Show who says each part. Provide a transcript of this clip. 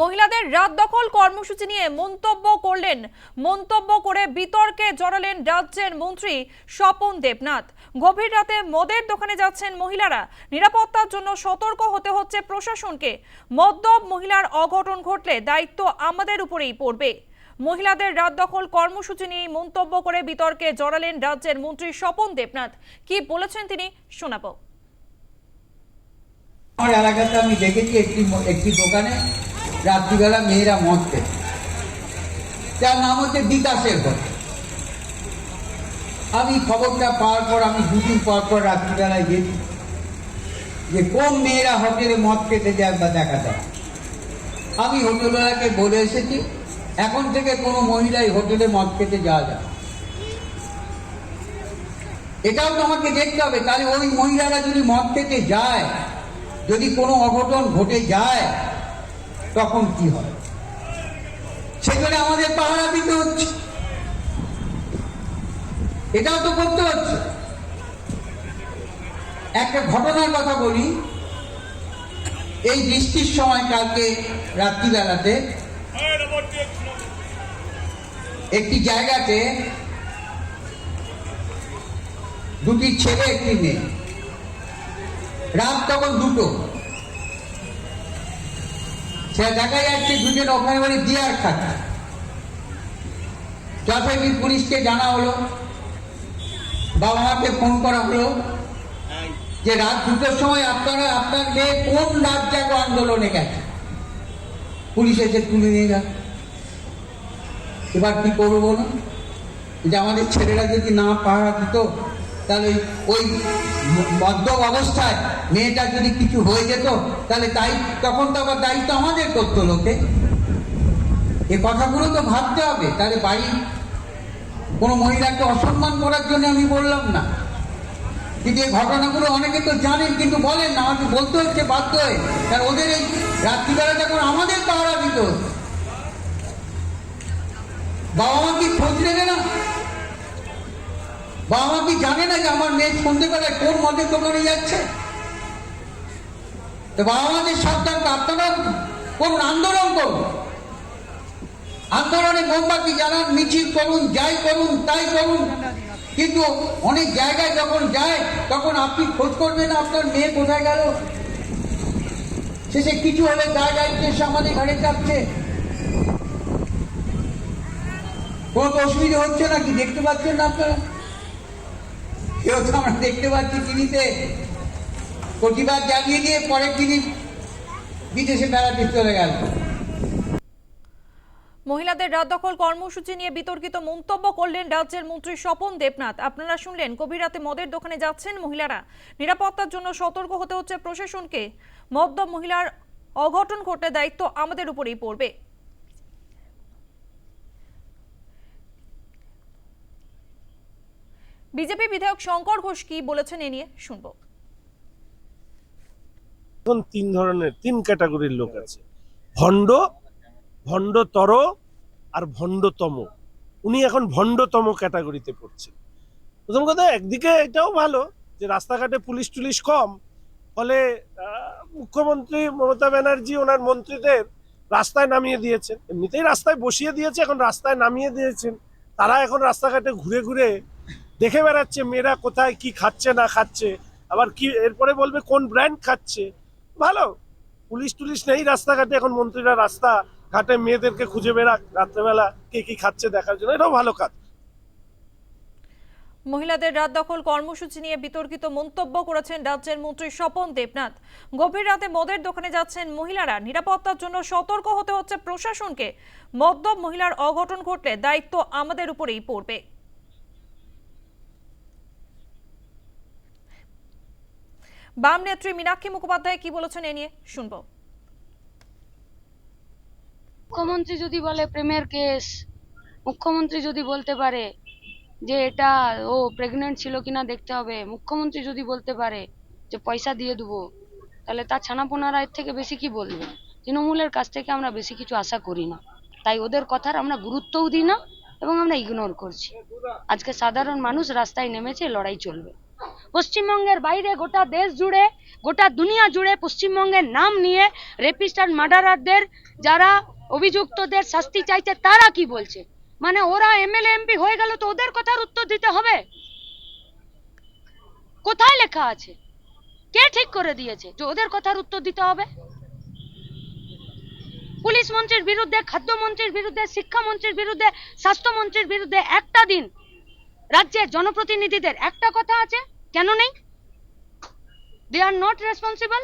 Speaker 1: মহিলাদের রাত দখল কর্মসূচি নিয়ে মন্তব্য করলেন, মন্তব্য করে বিতর্কে জড়ালেন রাজ্যের মন্ত্রী স্বপন দেবনাথ। গভীর রাতে মদের দোকানে যাচ্ছেন মহিলারা। নিরাপত্তার জন্য সতর্ক হতে হচ্ছে প্রশাসনকে। মদ্যপ মহিলার অঘটন ঘটলে দায়িত্ব আমাদের উপরেই পড়বে। মহিলাদের রাত দখল কর্মসূচি নিয়ে মন্তব্য করে বিতর্কে জড়ালেন রাজ্যের মন্ত্রী স্বপন দেবনাথ। কি বলেছেন তিনি, শোনাবো।
Speaker 2: আমার এলাকাতে আমি দেখেছি একটি একটি দোকানে রাত্রিবেলা মেয়েরা মদ খেত। যার নাম হচ্ছে বিকাশের ঘর আমি খবরটা পাওয়ার পর, আমি দুদিন পর পর রাত্রিবেলায় গেছি। যে কোন মেয়েরা হোটেলে মদ খেতে যায় বা দেখা যায়। আমি হোটেলওয়ালাকে বলে এসেছি, এখন থেকে কোনো মহিলাই হোটেলে মদ খেতে যাওয়া যায় এটাও তো আমাকে দেখতে হবে, তাহলে ওই মহিলারা যদি মদ খেতে যায়, যদি কোনো অঘটন ঘটে যায় তখন কি হয়? সেখানে আমাদের পাহারা দিতে হচ্ছে। এটাও তো করতে হচ্ছে। একটা ঘটনার কথা বলি। এই বৃষ্টির সময় কালকে রাত্রিবেলাতে একটি জায়গাতে দুটি ছেলে, একটি মেয়ে। রাত তখন দুটো। সে দেখা যাচ্ছে দুজন ওখানে বাড়ি বিয়ার খাচ্ছে যথারীতি পুলিশকে জানা হলো। বাবা মাকে ফোন করা হলো যে রাত দুটোর সময় আপনারা আপনার মেয়ে কোন রাত জাগো আন্দোলনে গেছে? পুলিশ এসে তুলে নিয়ে গেল এবার কি করব বলুন? যে আমাদের ছেলেরা যদি না পাহারা দিত তাহলে ওই মদ্যপ অবস্থায় মেয়েটা যদি কিছু হয়ে যেত, তাহলে তাই তখন তো আবার দায়িত্ব আমাদের করতো লোকে। এ কথাগুলো তো ভাবতে হবে। তাহলে বাড়ি কোনো মহিলাকে অসম্মান করার জন্য আমি বললাম না। কিন্তু এই ঘটনাগুলো অনেকে তো জানেন, কিন্তু বলেন না, আমাকে বলতে হচ্ছে, বাধ্য হয়ে। কারণ ওদের এই রাত্রিবেলা যখন আমাদের পাহারা দিত, বাবা মা কি খোঁজ নেবে না? বাবা কি জানে না যে আমার মেয়ে সন্ধ্যেবেলায় কোন মদের দোকানে যাচ্ছে? তো বাবা মাদের সাবধান আপনারা করুন আন্দোলন করুন। আন্দোলনে মোমবাতি জ্বালান, মিছিল করুন, যাই করুন, তাই করুন। কিন্তু অনেক জায়গায় যখন যায়, তখন আপনি খোঁজ করবেন আপনার মেয়ে কোথায় গেল। শেষে কিছু হলে দায় দায়িত্ব এসে আমাদের ঘাড়ে চাপছে। কোনো অসুবিধা হচ্ছে না কি দেখতে পাচ্ছেন না আপনারা? তো আমরা দেখতে পাচ্ছি টিভিতে। প্রতিবাদ জানিয়ে দিয়ে পরের দিনই বিদেশে বেড়াতে চলে গেল।
Speaker 1: মহিলাদের রাত দখল কর্মসূচি নিয়ে বিতর্কিত মন্তব্য করলেন রাজ্যের মন্ত্রী স্বপন দেবনাথ। আপনারা শুনলেন, গভীর রাতে মদের দোকানে যাচ্ছেন মহিলারা। নিরাপত্তার জন্য সতর্ক হতে হচ্ছে প্রশাসনকে। মদ্যপ মহিলার অঘটন ঘটলে দায়িত্ব আমাদের উপরেই পড়বে। বিজেপি বিধায়ক শঙ্কর ঘোষ কি বলেছেন এ নিয়ে শুনব।
Speaker 3: এখন তিন ধরনের, তিন ক্যাটাগরির লোক আছে। ভণ্ড, ভণ্ডতর আর ভণ্ডতম। উনি এখন ভণ্ডতম ক্যাটাগরিতে পড়ছেন। প্রথম কথা, একদিকে এটাও ভালো যে রাস্তাঘাটে পুলিশ টুলিশ কম, ফলে মুখ্যমন্ত্রী মমতা ব্যানার্জি ওনার মন্ত্রীদের রাস্তায় নামিয়ে দিয়েছেন। এমনিতেই রাস্তায় বসিয়ে দিয়েছে, এখন রাস্তায় নামিয়ে দিয়েছেন। তারা এখন রাস্তাঘাটে ঘুরে ঘুরে দেখে বেড়াচ্ছে মেয়েরা কোথায় কি খাচ্ছে না খাচ্ছে, আবার কি এরপরে বলবে কোন ব্র্যান্ড খাচ্ছে। ভালো, পুলিশ টুলিশ নেই রাস্তাঘাটে, এখন মন্ত্রীরা রাস্তা ঘাটে মেয়েদেরকে খুঁজে বেড়াক রাত্রেবেলা কে কি খাচ্ছে দেখার জন্য, এটাও ভালো কাজ।
Speaker 1: মহিলাদের রাত দখল কর্মসূচি নিয়ে বিতর্কিত মন্তব্য করেছেন রাজ্যের মন্ত্রী স্বপন দেবনাথ। গভীর রাতে মদের দোকানে যাচ্ছেন মহিলারা। নিরাপত্তার জন্য সতর্ক হতে হচ্ছে প্রশাসনকে। মদ্যপ মহিলার অঘটন ঘটলে দায়িত্ব আমাদের উপরেই পড়বে। বাম নেত্রী মীনাক্ষী মুখোপাধ্যায় কি বলেছেন এ নিয়ে শুনব।
Speaker 4: মুখ্যমন্ত্রী যদি বলে প্রেমের কেস, মুখ্যমন্ত্রী যদি বলতে পারে যে এটা ও প্রেগনেন্ট ছিল কিনা দেখতে হবে, মুখ্যমন্ত্রী যদি বলতে পারে যে পয়সা দিয়ে দেবো, তাহলে তার ছানাপোনা রায়ের থেকে বেশি কি বলবে? তৃণমূলের কাছ থেকে আমরা বেশি কিছু আশা করি না। তাই ওদের কথার আমরা গুরুত্বও দিই না এবং আমরা ইগনোর করছি। আজকে সাধারণ মানুষ রাস্তায় নেমেছে, লড়াই চলবে। পশ্চিমবঙ্গের বাইরে গোটা দেশ জুড়ে, গোটা দুনিয়া জুড়ে পশ্চিমবঙ্গের নাম নিয়ে রেপিস্ট আর মার্ডারারদের যারা অভিযুক্তদের শাস্তি চাইছে, তারা কি বলছে? মানে ওরা এমএলএ, এমপি হয়ে গেল তো ওদের কথার উত্তর দিতে হবে? কোথায় লেখা আছে? কে ঠিক করে দিয়েছে যে ওদের কথার উত্তর দিতে হবে? পুলিশ মন্ত্রীর বিরুদ্ধে খাদ্যমন্ত্রীর বিরুদ্ধে শিক্ষামন্ত্রীর বিরুদ্ধে স্বাস্থ্যমন্ত্রীর বিরুদ্ধে একটা দিন রাজ্যের জনপ্রতিনিধিদের একটা কথা আছে কেন নেই? দে আর নট রেসপন্সিবল